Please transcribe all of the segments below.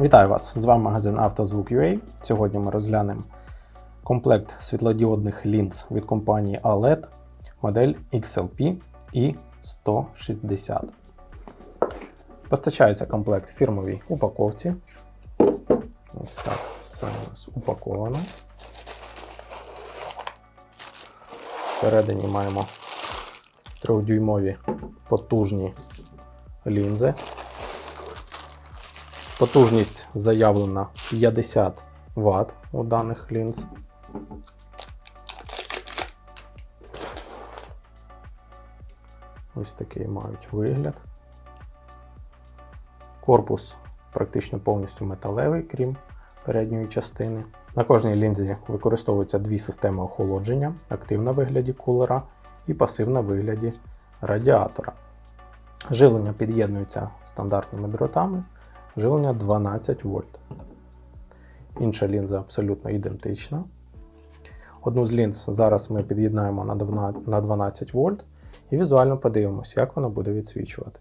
Вітаю вас! З вами магазин «Автозвук.UA». Сьогодні ми розглянемо комплект світлодіодних лінз від компанії ALED модель XLP і 160. Постачається комплект в фірмовій упаковці. Ось так все у нас упаковано. Всередині маємо 3-дюймові потужні лінзи. Потужність заявлена 50 Вт у даних лінз. Ось такий мають вигляд. Корпус практично повністю металевий, крім передньої частини. На кожній лінзі використовуються дві системи охолодження: активна в вигляді кулера і пасивна в вигляді радіатора. Живлення під'єднується стандартними дротами, живлення 12 вольт. Інша лінза абсолютно ідентична. Одну з лінз зараз ми під'єднаємо на 12 вольт і візуально подивимося, як вона буде відсвічувати.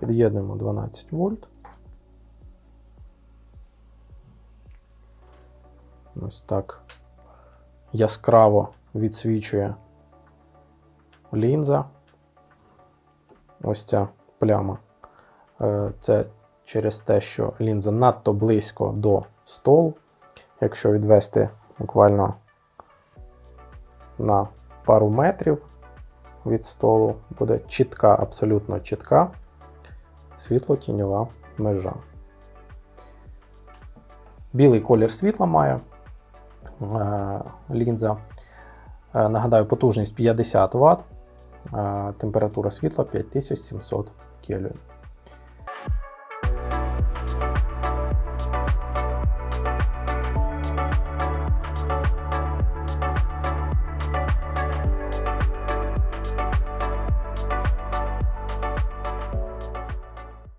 Під'єднуємо 12 вольт. Ось так яскраво відсвічує лінза. Ось ця пляма. Е, Це через те, що лінза надто близько до столу. Якщо відвести буквально на пару метрів від столу, буде чітка, абсолютно чітка світло-тіньова межа. Білий колір світла має е, лінза. Е, Нагадаю, потужність 50 Вт, температура світла 5700 Кельвін.